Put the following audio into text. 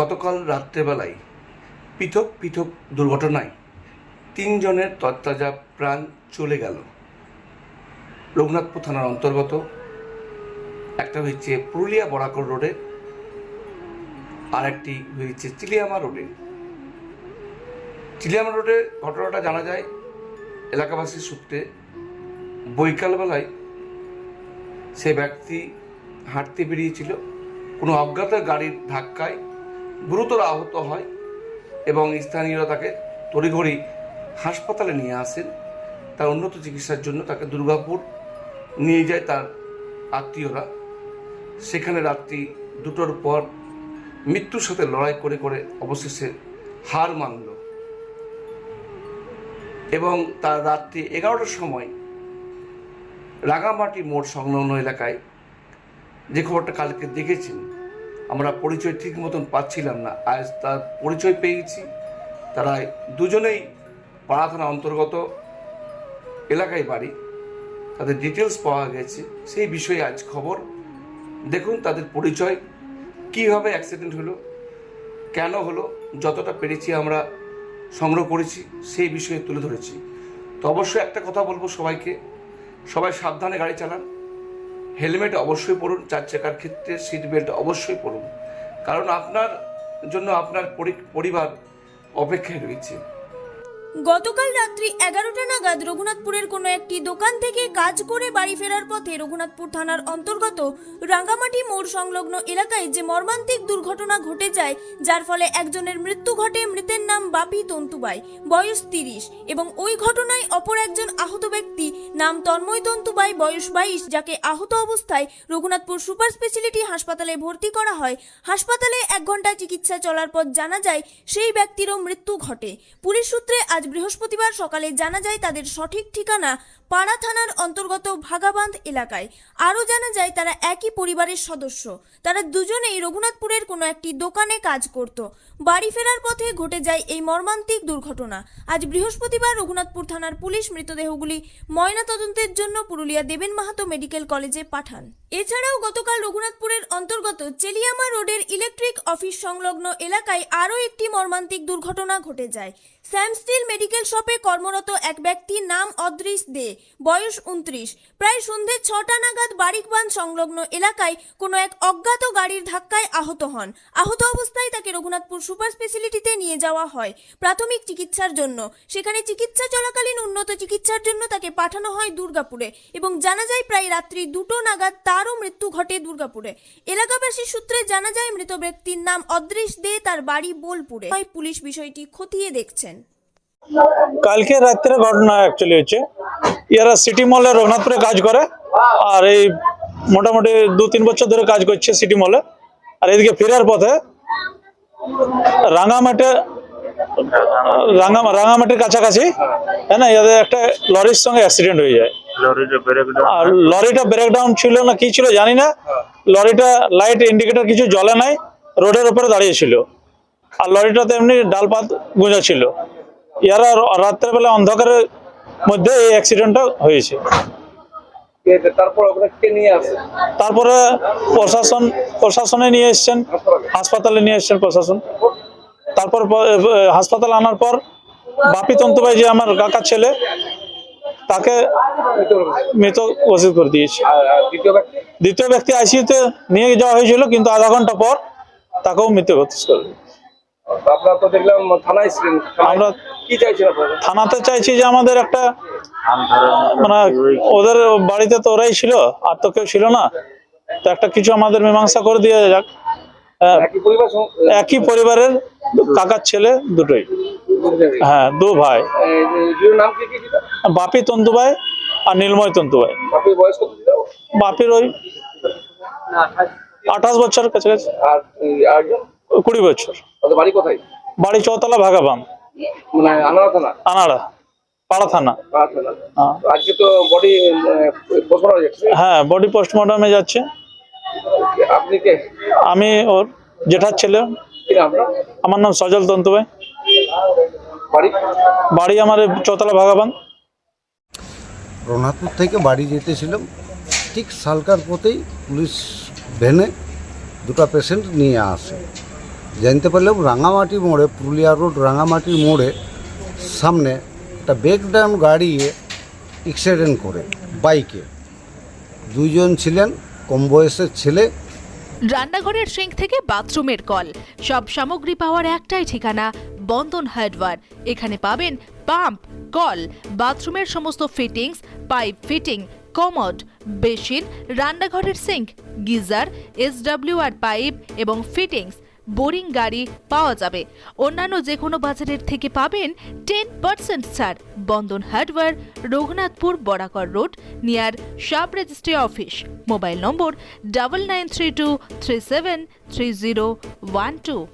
গতকাল রাত্রেবেলায় পৃথক পৃথক দুর্ঘটনায় তিনজনের তত্তাজা প্রাণ চলে গেল। রঘুনাথপুর থানার অন্তর্গত একটা হয়েছে পুরুলিয়া বরাকর রোডে আর একটি হয়েছে চিলিয়ামা রোডে। চিলিয়ামা রোডে ঘটনাটা জানা যায় এলাকাবাসীর সূত্রে বৈকালবেলায় সে ব্যক্তি হাঁটতে বেরিয়েছিল। কোনো অজ্ঞাত গাড়ির ধাক্কায় গুরুতর আহত হয় এবং স্থানীয়রা তাকে তড়িঘড়ি হাসপাতালে নিয়ে আসেন। তার উন্নত চিকিৎসার জন্য তাকে দুর্গাপুর নিয়ে যায় তার আত্মীয়রা। সেখানে রাত্রি দুটোর পর মৃত্যুর সাথে লড়াই করে করে অবশেষে হার মানল। এবং তার রাত্রি এগারোটার সময় রাঙামাটি মোড় সংলগ্ন এলাকায় যে খবরটা কালকে দেখেছেন আমরা পরিচয় ঠিক মতন পাচ্ছিলাম না। আজ তার পরিচয় পেয়েছি। তারা দুজনেই পাড়া অন্তর্গত এলাকায় বাড়ি। তাদের ডিটেলস পাওয়া গেছে। সেই বিষয়ে আজ খবর। দেখুন তাদের পরিচয়। কীভাবে অ্যাক্সিডেন্ট হলো? কেন হলো? যতটা পেরেছি আমরা সংগ্রহ করেছি, সেই বিষয়ে তুলে ধরেছি। তো অবশ্যই একটা কথা বলব সবাইকে। সবাই সাবধানে গাড়ি চালান। হেলমেট অবশ্যই পরুন, চার চাকার ক্ষেত্রে সিট বেল্ট অবশ্যই পরুন। কারণ আপনার জন্য আপনার পরি- পরিবার অপেক্ষায় রয়েছে। গতকাল রাত্রি এগারোটা নাগাদ রঘুনাথপুরের কোনো একটি দোকান থেকে কাজ করে বাড়ি ফেরার পথে রঘুনাথপুর থানার অন্তর্গত রাঙ্গামাটি মোড় সংলগ্ন এলাকায় যে মর্মান্তিক দুর্ঘটনা ঘটে যায়, যার ফলে একজনের মৃত্যু ঘটে, মৃতের নাম বাপি তন্তুবাই, বয়স তিরিশ এবং ওই ঘটনায় অপর একজন আহত ব্যক্তি নাম তন্ময় তন্তুবাই, বয়স বাইশ, যাকে আহত অবস্থায় রঘুনাথপুর সুপার স্পেশালিটি হাসপাতালে ভর্তি করা হয়। হাসপাতালে এক ঘণ্টা চিকিৎসা চলার পর জানা যায়, সেই ব্যক্তিরও মৃত্যু ঘটে। পুলিশ সূত্রে আজ বৃহস্পতিবার সকালে জানা যায় তাদের সঠিক ঠিকানা পাড়া থানার অন্তর্গত ভাগাবান্ধ এলাকায়। আরও জানা যায় তারা একই পরিবারের সদস্য। তারা দুজনেই রঘুনাথপুরের কোনো একটি দোকানে কাজ করত। বাড়ি ফেরার পথে ঘটে যায় এই মর্মান্তিক দুর্ঘটনা। আজ বৃহস্পতিবার রঘুনাথপুর থানার পুলিশ মৃতদেহগুলি ময়নাতদন্তের জন্য পুরুলিয়া দেবেন মাহাতো মেডিকেল কলেজে পাঠান। এছাড়াও গতকাল রঘুনাথপুরের অন্তর্গত চেলিয়ামা রোডের ইলেকট্রিক অফিস সংলগ্ন এলাকায় আরও একটি মর্মান্তিক দুর্ঘটনা ঘটে যায়। স্যাম স্টিল মেডিকেল শপে কর্মরত এক ব্যক্তি নাম অদৃশ দে, বয়স উনত্রিশ। প্রায় সন্ধে ছটা নাগাদ বারিকবান সংলগ্ন এলাকায় কোনো এক অজ্ঞাত গাড়ির ধাক্কায় আহত হন। আহত অবস্থায় তাকে রঘুনাথপুর সুপার স্পেশালিটিতে নিয়ে যাওয়া হয় প্রাথমিক চিকিৎসার জন্য। সেখানে চিকিৎসা চলাকালীন উন্নত চিকিৎসার জন্য তাকে পাঠানো হয় দুর্গাপুরে এবং জানা যায় প্রায় রাত্রি দুটো নাগাদ তারও মৃত্যু ঘটে দুর্গাপুরে। এলাকাবাসীর সূত্রে জানা যায়, মৃত ব্যক্তির নাম অদৃশ দে, তার বাড়ি বোলপুরে। পুলিশ বিষয়টি খতিয়ে দেখছেন। কালকে রাত্রে ঘটনা অ্যাকচুয়ালি হচ্ছে এরা সিটি মলে রঘুনাথপুরে কাজ করে আর এই মোটামুটি দু তিন বছর ধরে কাজ করছে সিটি মলে আর এদিকে ফেরার পথে রাঙামাটে রাঙা রাঙামাটির কাছাকাছি হ্যাঁ না? এদের একটা লরির সঙ্গে অ্যাক্সিডেন্ট হয়ে যায়। লরিটা আর লরিটা ব্রেকডাউন ছিল না কি ছিল জানি না। লরিটা লাইট ইন্ডিকেটর কিছু জ্বলে নাই রোডের উপরে দাঁড়িয়ে ছিল। আর লরিটাতে এমনি ডালপাত গুঁজা ছিল। ইয়ারা রাত্রেবেলা অন্ধকারের মধ্যে এই অ্যাক্সিডেন্টটা হয়েছে। তারপর প্রশাসন প্রশাসনে নিয়ে এসছেন হাসপাতালে নিয়ে এসছেন প্রশাসন। তারপর হাসপাতালে আনার পর বাপি তন্তুবাই যে আমার কাকার ছেলে তাকে মৃত ঘোষিত করে দিয়েছে। দ্বিতীয় ব্যক্তি? ব্যক্তি নিয়ে যাওয়া হয়েছিল কিন্তু আধা ঘণ্টা পর তাকেও মৃত্যু ঘোষিত করে। আপনারা তো দেখলাম থানায় ছিলেন। আমরা কি চাইছেন আপনারা? থানাতে চাইছি যে আমাদের একটা মানে ওদের বাড়িতে তো ওরাই ছিল আর তো কেউ ছিল না। তো একটা কিছু আমাদের মীমাংসা করে দিয়ে যাক। হ্যাঁ, একই পরিবার সং- একই পরিবারের কাকার ছেলে দুটোই। হ্যাঁ দু ভাই। এই যে দুটোর নাম কি কি ছিল বাপি তন্তুবাই আর নীলময় তন্তুবাই আপনার বয়স বাপির ওই আঠাশ। বছর কাছাকাছি। কুড়ি বছর। বাড়ি কোথায়? বাড়ি চৌতলা ভাগাবান মানে থানা? আনাড়া পাড়া থানা। হ্যাঁ। আজকে তো বডি পোস্টমর্টম হয়ে যাচ্ছে। হ্যাঁ বডি পোস্টমর্টমে যাচ্ছে। আপনি কে? আমি ওর জেঠার ছেলে। আমার নাম সজল তন্তুবাই। বাড়ি? বাড়ি আমার চৌতলা ভাগাবান রঘুনাথপুর থেকে বাড়ি যেতেছিলাম ঠিক সালকার পথেই পুলিশ ভ্যানে দুটো পেশেন্ট নিয়ে আসে। জানতে পারলাম রাঙামাটি মোড়ে, পুরুলিয়া রোড রাঙামাটির মোড়ে সামনে একটা ব্রেকডাউন গাড়ি অ্যাক্সিডেন্ট করে বাইকে দুইজন ছিলেন, কম বয়সের ছেলে। রান্নাঘরের সিঙ্ক থেকে বাথরুমের কল। সব সামগ্রী পাওয়ার একটাই ঠিকানা, বন্ধন হার্ডওয়্যার। এখানে পাবেন পাম্প কল, বাথরুমের সমস্ত fittings pipe fitting commode basin, রান্নাঘরের সিঙ্ক গিজার এসডব্লিউআর পাইপ এবং ফিটিংস বোরিং গাড়ি পাওয়া যাবে। অন্যান্য যে কোনো বাজারের থেকে পাবেন টেন পার্সেন্ট ছাড়। Bandhan hardware, Raghunathpur, Barakar road, near sub registry office. Mobile number double nine three two three seven three zero one two